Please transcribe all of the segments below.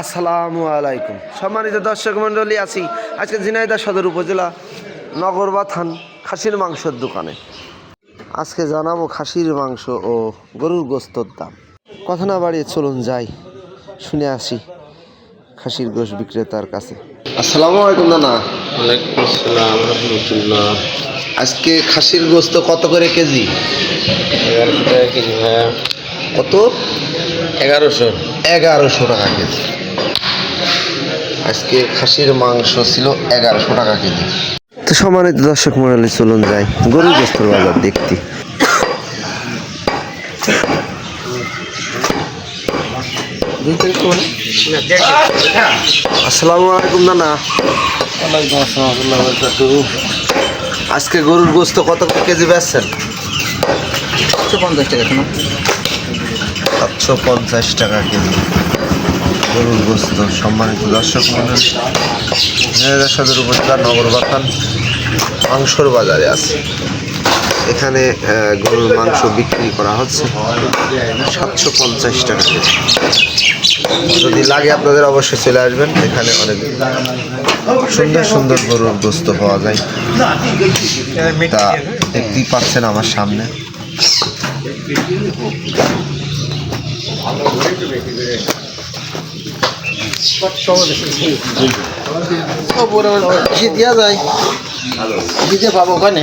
আসসালামু আলাইকুম। সম্মানিত দর্শক মণ্ডলী আছি আজকে ঝিনাইদহ সদর উপজেলা নগরবা থান খাসির মাংসের দোকানে। আজকে জানাব খাসির মাংস ও গরুর গোস্তর দাম। কথা না বাড়িয়ে চলুন যাই শুনে আসি খাসির গোশ বিক্রেতার কাছে। আসসালামু আলাইকুম দাদা ওয়ালাইকুম আসসালাম রহমতুল্লাহ। আজকে খাসির গোস্ত কত করে কেজি? এগারোশো টাকা কেজি ভাইয়া। কত? এগারোশো। এগারোশো টাকা কেজি। আজকে খাসির মাংস ছিল এগারোশো টাকা কেজি। তো সম্মানিত দর্শক মন্ডলী চলুন যাই। গরুর গোস্তর বাজার দেখতে। আসসালামু আলাইকুম নানা। আজকে গরুর গোস্ত কত কেজি বেচছেন? পঞ্চাশ টাকা সাতশো পঞ্চাশ টাকা কেজি। গরুর গোস্ত সম্মানিত দর্শক মন্ডলী সদর উপজেলা নগর বাথান মাংসর বাজারে আছে। এখানে গরুর মাংস বিক্রি করা হচ্ছে সাতশো পঞ্চাশ টাকা যদি লাগে আপনাদের অবশ্যই চলে আসবেন। এখানে অনেক সুন্দর সুন্দর গরুর গোস্ত পাওয়া যায়। তা দেখতেই পাচ্ছেন আমার সামনে। দিয়া যায় দিতে পাবো ওখানে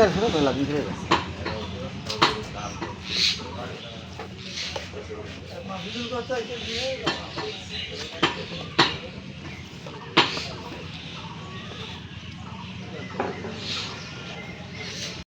এগারোশো টাকা লাগবে ঠিক আছে